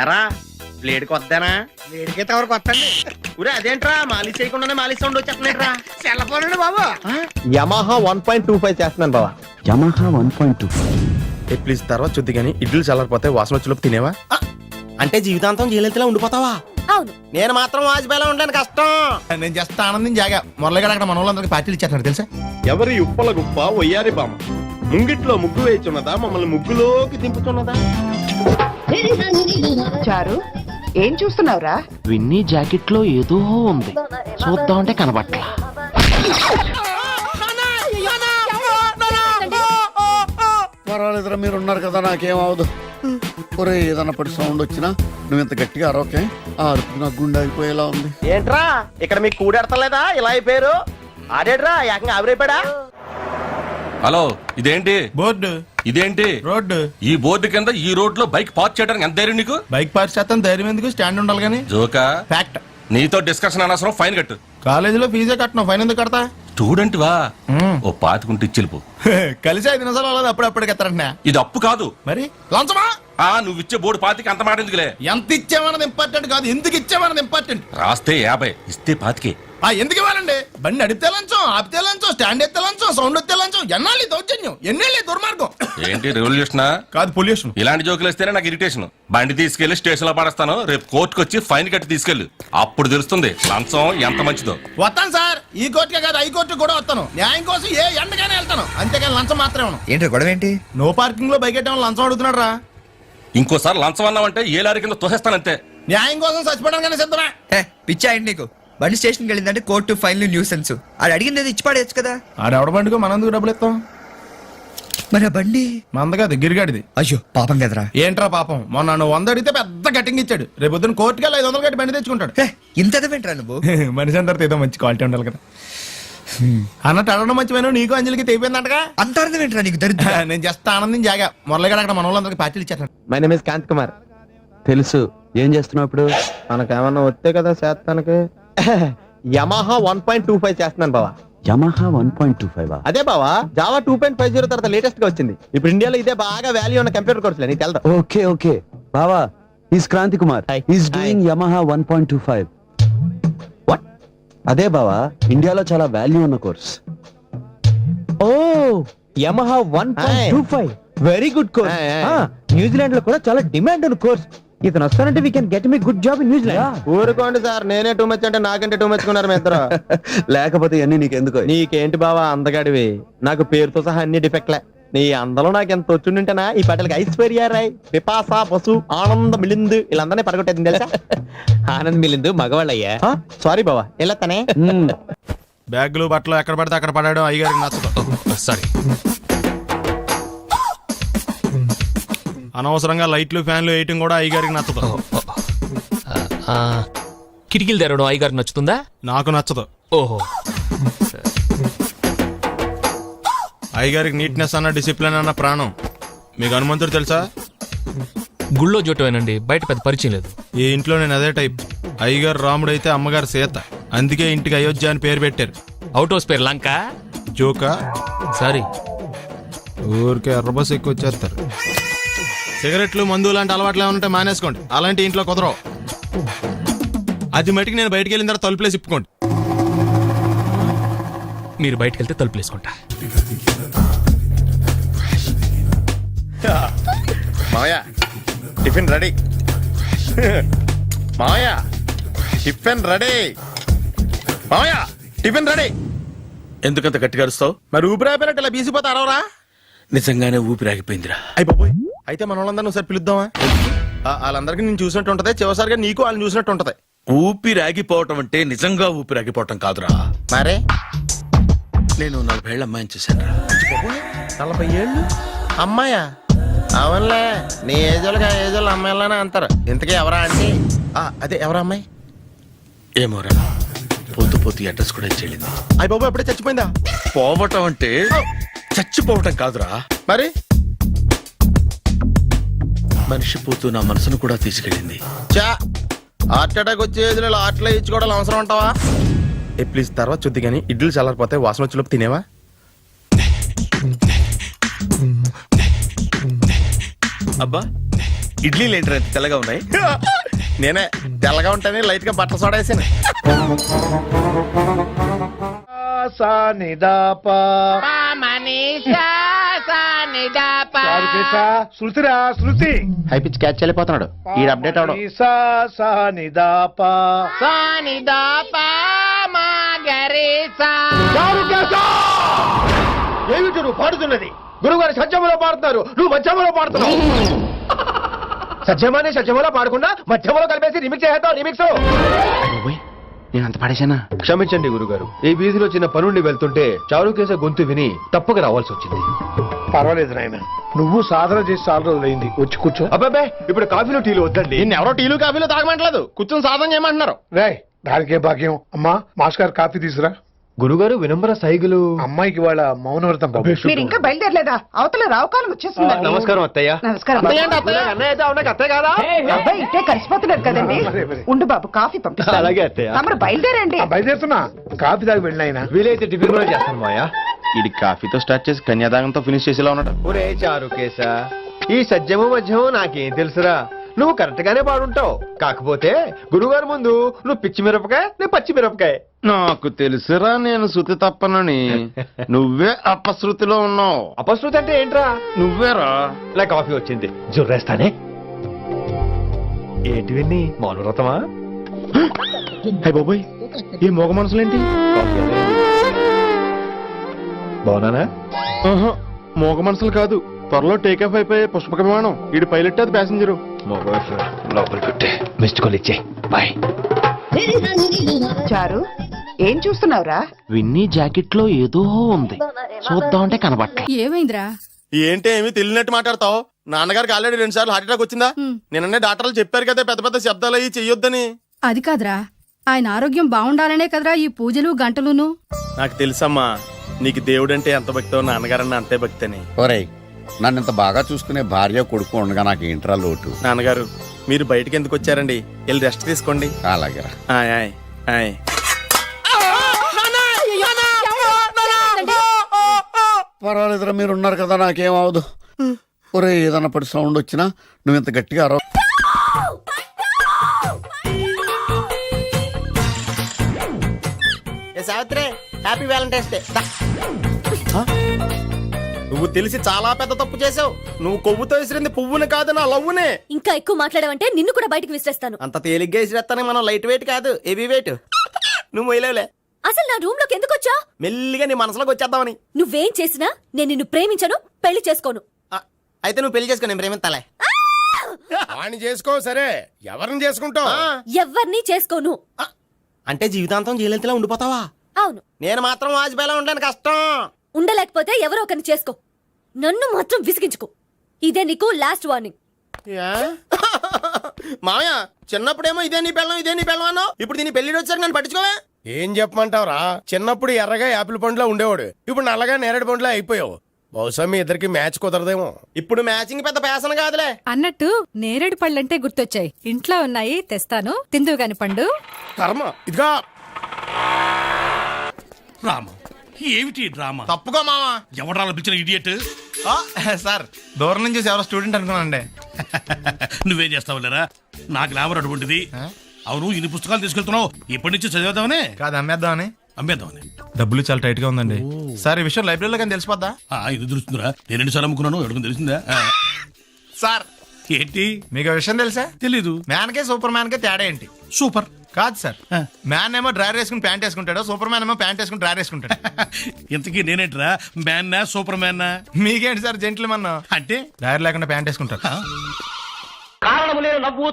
ఎరా బ్లేడ్ కొద్దానా వేడికైతే ఎవరికి వస్తండి ఊరే అదేంట్రా? మాలిష్ చేయకుండానే మాలిష్ సౌండ్ వచ్చేస్తున్నాయిట్రా. సెల్లపోనండి బాబు. Yamaha one point two five చేస్తున్నాను బావా. Yamaha one point two A please తర్వాత చూద్ది కానీ ఇడ్లు చల్లారిపోతే వాసన వచ్చేలోపు తినేవా? అంటే జీవితాంతం జైలెంతలా ఉండిపోతావా? అవును. నేను మాత్రం వాజ్పేయిలో ఉండడానికి కష్టం. నేను జస్ట్ ఆనందం జాగా. మురళిగారు అక్కడ మన వాళ్ళందరికీ పార్టీలు ఇచ్చేస్తున్నాడు తెలుసా? ఎవరి ఉప్పల గుప్ప ఒయ్యారి బామ్మ. ముంగిట్లో ముగ్గు వేయుచున్నదా? మమ్మల్ని ముగ్గులోకి దింపుతున్నదా? చారు ఏం చూస్తున్నావురా? విన్నీ జాకెట్లో ఏదో ఉంది. చూద్దామంటే కనబట్ల. పర్వాలేదురా మీరు ఉన్నారు కదా నాకేం అవదు ఒరే ఏదన్నా పడి సౌండ్ వచ్చినా నువ్వు ఇంత గట్టిగా అరవకే. ఆ అరుపు నా గుండె అయిపోయేలా ఉంది. ఏంట్రా ఇక్కడ మీకు కూడెడతలేదా ఇలా అయిపోయారు. ఆడేట్రా ఏకంగా ఆవిరైపోయాడా? హలో ఇదేంటి? బోర్డు. ఇదేంటి? రోడ్డు. ఈ బోర్డు కింద ఈ రోడ్లో బైక్ పార్క్ చేయడానికి ఎంత ధైర్యం నీకు? బైక్ పార్క్ చేస్తాను. ధైర్యం ఎందుకు? స్టాండ్ ఉండాలి కానీ. జోకా? ఫ్యాక్ట్ నీతో డిస్కషన్ అనవసరం. ఫైన్ కట్టు. కాలేజీలో ఫీజే కట్టను. ఫైన్ ఎందుకు కడతా? స్టూడెంట్ వా ఓ పాతికుంటే ఇచ్చిల్పు కలిసి ఐదు నిమిషాలు అవ్వలేదు అప్పుడు అప్పటికి ఎత్తారంటున్నా ఇది అప్పు కాదు. మరి? లంచమా? ఆ నువ్వు ఇచ్చే బోర్డు పాతికి అంత మాట ఎందుకులే? ఎంత ఇచ్చామన్నది ఇంపార్టెంట్ కాదు. ఎందుకు ఇచ్చామన్నది ఇంపార్టెంట్ రాస్తే యాభై ఇస్తే పాతికే. ఆ ఎందుకు ఇవ్వాలండి? బండి నడిపితే లంచం ఆపితే లంచం స్టాండ్ ఎత్తే లంచం సౌండ్ ఎత్తే లంచం ఎన్నాళ్ళు దౌర్జన్యం? ఎన్నేళ్ళు దుర్మార్గం? ఏంటి రెవల్యూషనా కాదు పొల్యూషన్ ఇలాంటి జోకులు వస్తేనే నాకు ఇరిటేషన్ బండి తీసుకెళ్ళి స్టేషన్లో పడేస్తాను. రేపు కోర్టుకు వచ్చి ఫైన్ కట్టి తీసుకెళ్ళు. అప్పుడు తెలుస్తుంది లంచం ఎంత మంచిదో. వస్తాను సార్. ఈ కోర్టుకే కాదు హై కోర్టు కూడా వస్తాను. న్యాయం కోసం ఏ ఎండగానే వెళ్తాను. అంతేకాని లంచం మాత్రమే ఏంటి గొడవ ఏంటి? నో పార్కింగ్లో బైక్ ఎట్టడం లంచం అడుగుతున్నాడు రా. ఇంకోసారి లంచం అన్నావంటే ఏ లారీ కింద తోసేస్తానంతే న్యాయం కోసం చచ్చిపోవడానికి సిద్ధమే? ఏ, పిచ్చా ఏంటి నీకు? బండి స్టేషన్కి వెళ్ళిందంటే కోర్టు ఫైన్లు న్యూసెన్స్. అది అడిగింది ఇచ్చి పడేయచ్చు కదా. ఆడెవడ బండికో? మనందుకు డబ్బులు ఇస్తాం. మరి ఆ బండి? మంద కాదు గిరిగాడిది అయ్యో పాపం కదరా. ఏంట్రా పాపం? మొన్న నువ్వు వంద అడిగితే పెద్ద కటింగ్ ఇచ్చాడు. రేపు పొద్దున్న కోర్టుకి వెళ్ళి ఐదు వందలు కట్టి బండి తెచ్చుకుంటాడు. ఏ, ఇంత ఎదవేంట్రా నువ్వు? మనిషి అందరితో ఏదో మంచి క్వాలిటీ ఉండాలి కదా. అన్నట్టు అడగడం మంచిమైన నీకు అంజలికి తెగిపోయిందంటగా? అంత అర్థమేంట్రా నీకు దరిద్ర? నేను జస్ట్ ఆనందం జాగా. మురళిగాడు అక్కడ మన వాళ్ళందరికీ పార్టీలు ఇచ్చేస్తాడు. My name is Kanth Kumar తెలుసు. ఏం చేస్తున్నావు ఇప్పుడు? మనకేమన్నా వస్తే కదా చేస్తానికి. Yamaha one point two five చేస్తున్నాను బావా. Yamaha one point two five అదే బావా Java two point five zero తర్వాత లేటెస్ట్గా వచ్చింది. ఇప్పుడు ఇండియాలో ఇదే బాగా వాల్యూ ఉన్న కంప్యూటర్ కోర్సులే నీకు తెలదు? ఓకే ఓకే బావా is Kranthi Kumar. Is. Doing Yamaha one point two five What? అదే బావా ఇండియాలో చాలా వాల్యూ ఉన్న కోర్స్ ఓ Yamaha one point two five very good course న్యూజిలాండ్లో కూడా చాలా డిమాండ్ ఉన్న కోర్స్ ఇతను వస్తానంటే we can get me good job in New Zealand ఊరుకోండి సార్ నేనే టూ మచ్ అంటే నాకంటే టూ మచ్ కున్నారు మీ ఇద్దరు. లేకపోతే ఇవన్నీ నీకెందుకు? నీకేంటి బావా అందగాడివి? నాకు పేరుతో సహా అన్ని డిఫెక్ట్లే నీ అందలో నాకు ఎంత వచ్చుంటేనా ఈ పాటలకి ఐశ్వర్య రాయ్ పిపాస బసు ఆనంద్ మిలింద్ వీళ్ళందరినీ పడగొట్టేది తెలుసా? ఆనంద్ మిలింద్ మగవాళ్ళయ్యా. సారీ బావా. వెళ్ళొస్తానే మ్మ్. బ్యాగులు బట్టలు ఎక్కడ పడితే అక్కడ పడాడు అయ్యగారికి నచ్చదు. సారీ అనవసరంగా లైట్లు ఫ్యాన్లు వేయటం కూడా అయ్యగారికి నచ్చదు. కిటికీలు తెరవడం అయ్యగారికి నచ్చుతుందా? నాకు నచ్చదు. ఓహో. అయ్యగారికి నీట్నెస్ అన్న డిసిప్లిన్ అన్న ప్రాణం. మీకు హనుమంతుడు తెలుసా? గుళ్ళో జోటమేనండి. బయట పెద్ద పరిచయం లేదు. ఈ ఇంట్లో నేను అదే టైప్. అయ్యగారు రాముడు అయితే అమ్మగారు సీత. అందుకే ఇంటికి అయోధ్య అని పేరు పెట్టారు. అవుట్ హౌస్ పేరు లంక? జోకా? సారీ. ఊరికే ఎర్రబస్ ఎక్కువ వచ్చేస్తారు సిగరెట్లు మందు లాంటి అలవాట్లు ఏమంటే మానేసుకోండి. అలాంటి ఇంట్లో కుదరవు. అది మటుకు నేను బయటికి వెళ్ళిన తర్వాత తలుపులేసి ఇప్పుకోండి మీరు బయటకు వెళ్తే తలుపులు వేసుకుంటా. మావయ్య టిఫిన్ రెడీ. మావయ్య టిఫిన్ రెడీ. మావయ్య టిఫిన్ రెడీ. ఎందుకంత గట్టిగా అరుస్తావు? మరి ఊపిరాయిపోయినట్టు ఇలా బీసిపోతే అరవరా? నిజంగానే ఊపిరాగిపోయిందిరా అయ్యి బాబోయ్. అయితే మన వాళ్ళందరినీ ఒకసారి పిలుద్దామా? వాళ్ళందరికీ నేను చూసినట్టు ఉంటది. చివరిసారిగా నీకు వాళ్ళని చూసినట్టు ఉంటది. ఊపిరాగిపోవటం అంటే నిజంగా ఊపిరాగిపోవటం కాదురా. మరే? నేను నలభై ఏళ్ళ అమ్మాయిని చూశాను నలభై ఏళ్ళు? అమ్మాయా? అవునులే. నీ ఏజోళ్ళకి ఆ ఏజోళ్ళు అమ్మాయిలానే అంటారు. ఇంతకీ ఎవరా అంటే అదే ఎవరా అమ్మాయి? ఏమోరా పోతూ పోతూ అడ్రస్ కూడా చెల్లింది అయ్యి బాబు ఎప్పుడే చచ్చిపోయిందా? పోవటం అంటే చచ్చిపోవటం కాదురా. మరి? మనిషి పోతూ నా మనసును కూడా తీసుకెళ్ళింది. చా హార్ట్ అటాక్ వచ్చే ఏజ్లో ఇలా హార్ట్లో ఇచ్చుకోవడం అవసరం ఉంటావా ఏ ప్లీజ్ తర్వాత చూద్ది కానీ ఇడ్లు చల్లారిపోతే వాసన వచ్చేలోపు తినేవా? అబ్బా ఇడ్లీలు ఏంటి తెల్లగా ఉన్నాయి? నేనే తెల్లగా ఉంటానే లైట్గా బట్టలు సోడా వేసాను హై పిచ్ క్యాచ్ వెళ్ళిపోతున్నాడు ఈ అప్డేట్ అవడం. ఏమిటి నువ్వు పాడుతున్నది? గురుగారు సత్యములో పాడుతున్నారు. నువ్వు మధ్యమలో పాడుతున్నావు. సత్యమానే సత్యములో పాడకుండా మధ్యమలో కలిపేసి రిమిక్స్ చేస్తావు రిమిక్స్. నేను అంత పడేసానా క్షమించండి గురుగారు. ఈ వీధిలో చిన్న పనుండి వెళ్తుంటే చారుకేస గొంతు విని తప్పక రావాల్సి వచ్చింది. పర్వాలేదు నాయన. నువ్వు సాధన చేసి చాలా రోజులైంది. వచ్చి కూర్చో. అబ్బాబే ఇప్పుడు కాఫీలో టీలు వద్దండి. నిన్న ఎవరో టీలు కాఫీలు తాగమంటలేదు. కూర్చొని సాధన చేయమంటున్నారు. రాయ్ దానికే భాగ్యం? అమ్మా మాస్ గారు కాఫీ తీసురా గురుగారు వినమ్ర సైగులు. అమ్మాయికి వాళ్ళ మౌనవ్రతం బాబు. మీరు ఇంకా బయలుదేరలేదా? అవతల రావుకాలం వచ్చేస్తుంది నమస్కారం అత్తయ్య. నమస్కారం. అబ్బాయి ఇట్టే కలిసిపోతున్నారు కదండి. ఉండు బాబు కాఫీ పంపిస్తాను. అలాగే అత్తయ్య. తమరు బయలుదేరండి. బయలుదేరుతున్నా. కాఫీ తాగి వెళ్ళినాయన వీలైతే టిఫిన్ కూడా చేస్తాను మాయా ఇది కాఫీతో స్టార్ట్ చేసి కన్యాదానంతో ఫినిష్ చేసేలా ఉన్నాడు. ఒరే చారుకేశ ఈ సత్యము మధ్యము నాకేం తెలుసురా? నువ్వు కరెక్ట్ గానే పాడుంటావు. కాకపోతే గురుగారు ముందు నువ్వు పిచ్చి మిరపకాయ నేను పచ్చి మిరపకాయ. నాకు తెలుసురా నేను శృతి తప్పనని. నువ్వే అపశృతిలో ఉన్నావు. అపశృతి అంటే ఏంట్రా? నువ్వేరా? నా కాఫీ వచ్చింది. జుర్రేస్తానే. ఏంటి విన్ని? మౌనవ్రతమా హై బాబోయ్ ఈ మోగ మనసులేంటి? బాగున్నానా? మోగ మనసులు కాదు. త్వరలో టేకాఫ్ అయిపోయే పుష్పక విమానం. ఈడు పైలట్ అది ప్యాసింజరు లోపలికి పెట్టే. మిస్డ్ కాల్ ఇచ్చే బాయ్ చారు. ఏం చూస్తున్నావురా? విన్నీ జాకెట్లో ఏదో ఉంది. చూద్దామంటే కనబట్ల ఏమైందిరా? ఏంటి ఏమి తెలియనట్టు మాట్లాడతావు? నాన్నగారికి ఆల్రెడీ రెండు సార్లు హార్ట్ అటాక్ వచ్చిందా? నిన్ననే డాక్టర్లు చెప్పారు కదా పెద్ద పెద్ద శబ్దాలు అయ్యి చెయ్యొద్దని. అది కాదురా. ఆయన ఆరోగ్యం బాగుండాలనే కదరా ఈ పూజలు గంటలును. నాకు తెలుసమ్మా నీకు దేవుడంటే ఎంత భక్తో నాన్నగారన్న అంతే భక్తి అని ఒరేయ్ నన్ను ఇంత బాగా చూసుకునే భార్య కొడుకు ఉండగా నాకు ఏంట్రా లోటు? నాన్నగారు మీరు బయటికి ఎందుకు వచ్చారండి? వెళ్ళి రెస్ట్ తీసుకోండి. అలాగేరా. ఆయ్ ఆయ్ ఆయ్. పర్వాలేదురా మీరు ఉన్నారు కదా నాకేం అవదు. ఒరే ఏదన్నా పడి సౌండ్ వచ్చినా నువ్వు ఇంత గట్టిగా అరవ సావిత్రి హ్యాపీ వ్యాలంటైన్స్ డే నువ్వు తెలిసి చాలా పెద్ద తప్పు చేసావు నువ్వు కొవ్వుతో విసిరింది పువ్వుని కాదు నా లవ్వునే. ఇంకా ఎక్కువ మాట్లాడమంటే నిన్ను కూడా బయటకు విసిరేస్తాను. అంత తేలిగ్గా విసిరేస్తానే మనం లైట్ వెయిట్ కాదు హెవీ వెయిట్ నువ్వు మొయ్యలేవులే. అసలు నా రూమ్లోకి ఎందుకు వచ్చా? మెల్లిగా నీ మనసులోకి వచ్చేద్దామని. నువ్వేం చేసినా నేను నిన్ను ప్రేమించను పెళ్ళి చేసుకోను. ఆ, అయితే నువ్వు పెళ్ళి చేసుకో నేను ప్రేమిస్తాలే. వాణ్ణి చేసుకో సరే. ఎవరిని చేసుకుంటావు? ఎవ్వరినీ చేసుకోను. అంటే జీవితాంతం జయలలితలా ఉండిపోతావా? అవును. నేను మాత్రం వాజ్పేయిలా ఉండడానికి కష్టం. ఉండలేకపోతే ఎవరో ఒకరిని చేసుకో. నన్ను మాత్రం విసిగించుకో. ఇదే నీకు లాస్ట్ వార్నింగ్ యా? మామయ్య చిన్నప్పుడేమో ఇదే నీ పెళ్ళం ఇదే నీ పెళ్ళం అన్నావు. ఇప్పుడు దీని పెళ్ళి వచ్చాక నన్ను పట్టించుకోవే? ఏం చెప్పమంటావురా? చిన్నప్పుడు ఎర్రగా యాపిల్ పండులో ఉండేవాడు. ఇప్పుడు నల్లగా నేరేడు పండులో అయిపోయావు. బహుశా మీ ఇద్దరికి మ్యాచ్ కుదరదేమో. ఇప్పుడు మ్యాచింగ్ పెద్ద పేసన కాదులే. అన్నట్టు నేరేడు పళ్ళంటే గుర్తొచ్చాయి. ఇంట్లో ఉన్నాయి తెస్తాను. తిందువు గాని పండు. కర్మ ఇదిగా. రామ ఏమిటి డ్రామా? తప్పుకో మావా. ఎవడా పిలిచిన ఇడియట్? సార్ దూరం నుంచి ఎవరో స్టూడెంట్ అనుకున్నానండి. నువ్వేం చేస్తావు లేరా నా గ్లామర్ అటువంటిది అవును ఇన్ని పుస్తకాలు తీసుకెళ్తున్నావు. ఇప్పటి నుంచి చదివేద్దామనే? కాదు అమ్మేద్దామని. అమ్మేద్దామని. డబ్బులు చాలా టైట్గా ఉందండి సార్ ఈ విషయం లైబ్రరీలో కానీ తెలిసిపోద్దా? ఆ, ఇది తెలుస్తుందిరా. నేను రెండు సార్లు అమ్ముకున్నాను ఎవరికి తెలిసిందా? ఆ, సార్. ఏంటి? మీకు ఆ విషయం తెలుసా? తెలీదు. మ్యాన్ కే సూపర్ మ్యాన్ కే తేడా ఏంటి? సూపర్. కాదు సార్. మ్యాన్ ఏమో డ్రైవర్ వేసుకుని ప్యాంట్ వేసుకుంటాడు సూపర్ మ్యాన్ ఏమో ప్యాంట్ వేసుకుని డ్రైవర్ వేసుకుంటాడు. ఇంతకీ నేనేంట్రా? మ్యాన్నా సూపర్ మ్యాన్నా మీకేంటి సార్ జెంట్లు మన అంటే? డ్రైవర్ లేకుండా ప్యాంట్ వేసుకుంటారు. కారణము లేని నవ్వు